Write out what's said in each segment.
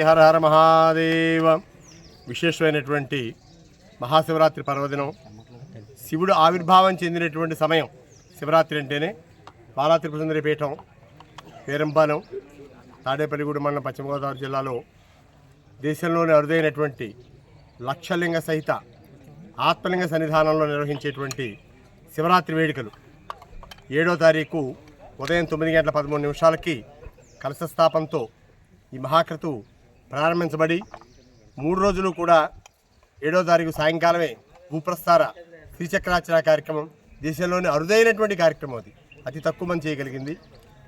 హర హర మహాదేవ. విశేషమైనటువంటి మహాశివరాత్రి పర్వదినం. శివుడు ఆవిర్భావం చెందినటువంటి సమయం శివరాత్రి అంటేనే. బాలా త్రిపుర పీఠం పేరంపాలెం తాడేపల్లిగూడెం మండలం పశ్చిమ గోదావరి జిల్లాలో దేశంలోని అరుదైనటువంటి లక్షలింగ సహిత ఆత్మలింగ సన్నిధానంలో నిర్వహించేటువంటి శివరాత్రి వేడుకలు. ఏడో తారీఖు ఉదయం తొమ్మిది గంటల పదమూడు నిమిషాలకి కలశ స్థాపనతో ఈ మహాకృతు ప్రారంభించబడి మూడు రోజులు కూడా ఏడో తారీఖు సాయంకాలమే భూప్రస్థార శ్రీచక్రార్చన కార్యక్రమం దేశంలోని అరుదైనటువంటి కార్యక్రమం అది. అతి తక్కువ మంది చేయగలిగింది.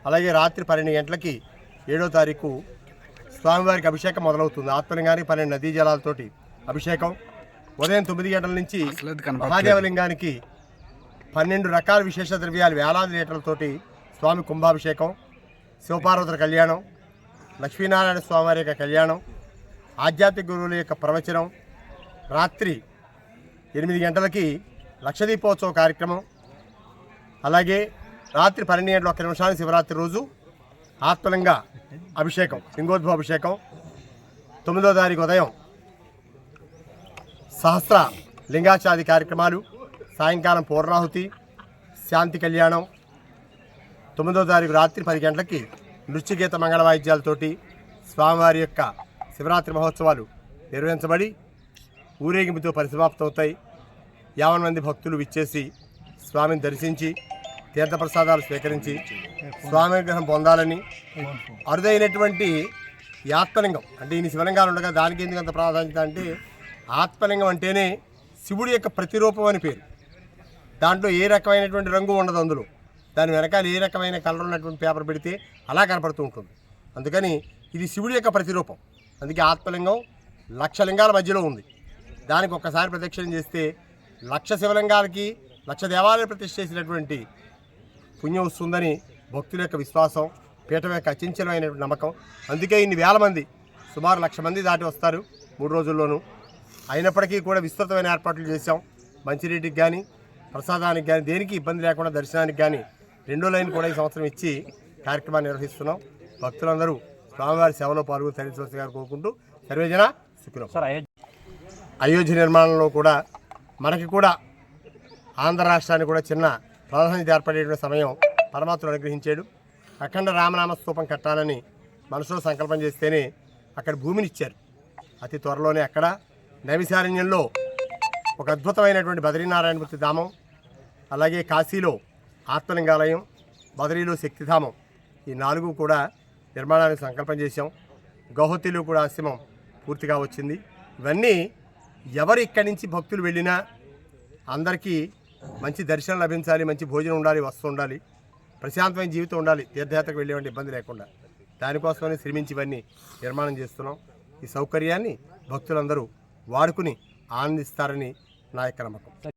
అలాగే రాత్రి పన్నెండు గంటలకి ఏడో తారీఖు స్వామివారికి అభిషేకం మొదలవుతుంది. ఆత్మలింగానికి పన్నెండు నదీ జలాలతోటి అభిషేకం. ఉదయం తొమ్మిది గంటల నుంచి మహాదేవలింగానికి పన్నెండు రకాల విశేష ద్రవ్యాలు వేలాది లీటర్లతోటి స్వామి కుంభాభిషేకం శివపార్వతుల కళ్యాణం లక్ష్మీనారాయణ స్వామివారి యొక్క కళ్యాణం ఆధ్యాత్మిక గురువుల యొక్క ప్రవచనం రాత్రి ఎనిమిది గంటలకి లక్షదీపోత్సవ కార్యక్రమం అలాగే రాత్రి పన్నెండు గంటల ఒక్క నిమిషానికి శివరాత్రి రోజు ఆత్మలింగ అభిషేకం లింగోద్భవ అభిషేకం తొమ్మిదో తారీఖు ఉదయం సహస్ర లింగాచాది కార్యక్రమాలు సాయంకాలం పూర్ణాహుతి శాంతి కళ్యాణం తొమ్మిదో తారీఖు రాత్రి పది గంటలకి నృత్యగీత మంగళ వాయిద్యాలతోటి స్వామివారి యొక్క శివరాత్రి మహోత్సవాలు నిర్వహించబడి ఊరేగింపుతో పరిసమాప్తమవుతాయి. యావన్ మంది భక్తులు విచ్చేసి స్వామిని దర్శించి తీర్థప్రసాదాలు స్వీకరించి స్వామి విగ్రహం పొందాలని అరుదైనటువంటి ఆత్మలింగం. అంటే ఈయన శివలింగాలు ఉండగా దానికి ఎందుకు అంత ప్రాధాన్యత అంటే ఆత్మలింగం అంటేనే శివుడి యొక్క ప్రతిరూపం అని పేరు. దాంట్లో ఏ రకమైనటువంటి రంగు ఉండదు అందులో. దాని వెనకాల ఏ రకమైన కలర్ ఉన్నటువంటి పేపర్ పెడితే అలా కనపడుతూ ఉంటుంది. అందుకని ఇది శివుడి యొక్క ప్రతిరూపం. అందుకే ఆత్మలింగం లక్ష లింగాల మధ్యలో ఉంది. దానికి ఒక్కసారి ప్రదక్షిణ చేస్తే లక్ష శివలింగాలకి లక్ష దేవాలయాలు ప్రతిష్ఠ చేసినటువంటి పుణ్యం వస్తుందని భక్తుల యొక్క విశ్వాసం పీఠం యొక్క అచంచలమైన నమ్మకం. అందుకే ఇన్ని వేల మంది సుమారు లక్ష మంది దాటి వస్తారు మూడు రోజుల్లోనూ. అయినప్పటికీ కూడా విస్తృతమైన ఏర్పాట్లు చేశాం. మంచినీటికి కానీ ప్రసాదానికి కానీ దేనికి ఇబ్బంది లేకుండా దర్శనానికి కానీ రెండో లైన్ కూడా ఈ సంవత్సరం ఇచ్చి కార్యక్రమాన్ని నిర్వహిస్తున్నాం. భక్తులందరూ స్వామివారి సేవలో పాల్గొని తరించవలసి గారు కోరుకుంటూ సర్వేజన సుఖినం. సార్ అయోధ్య అయోధ్య నిర్మాణంలో కూడా మనకి కూడా ఆంధ్ర రాష్ట్రానికి కూడా చిన్న ప్రాధాన్యత ఏర్పడేటువంటి సమయం పరమాత్ముడు అనుగ్రహించాడు. అఖండ రామనామ స్తూపం కట్టాలని మనసులో సంకల్పం చేస్తేనే అక్కడ భూమిని ఇచ్చారు. అతి త్వరలోనే అక్కడ నైవిశారణ్యంలో ఒక అద్భుతమైనటువంటి బద్రీనారాయణమూర్తి ధామం అలాగే కాశీలో ఆత్మలింగాలయం బదరీలో శక్తిధామం ఈ నాలుగు కూడా నిర్మాణానికి సంకల్పం చేశాం. గౌహతిలో కూడా ఆశ్రమం పూర్తిగా వచ్చింది. ఇవన్నీ ఎవరు ఇక్కడి నుంచి భక్తులు వెళ్ళినా అందరికీ మంచి దర్శనం లభించాలి మంచి భోజనం ఉండాలి వస్తు ఉండాలి ప్రశాంతమైన జీవితం ఉండాలి తీర్థయాత్రకు వెళ్ళేవంటి ఇబ్బంది లేకుండా. దానికోసమని శ్రమించి ఇవన్నీ నిర్మాణం చేస్తున్నాం. ఈ సౌకర్యాన్ని భక్తులందరూ వాడుకుని ఆనందిస్తారని నా యొక్క నమ్మకం.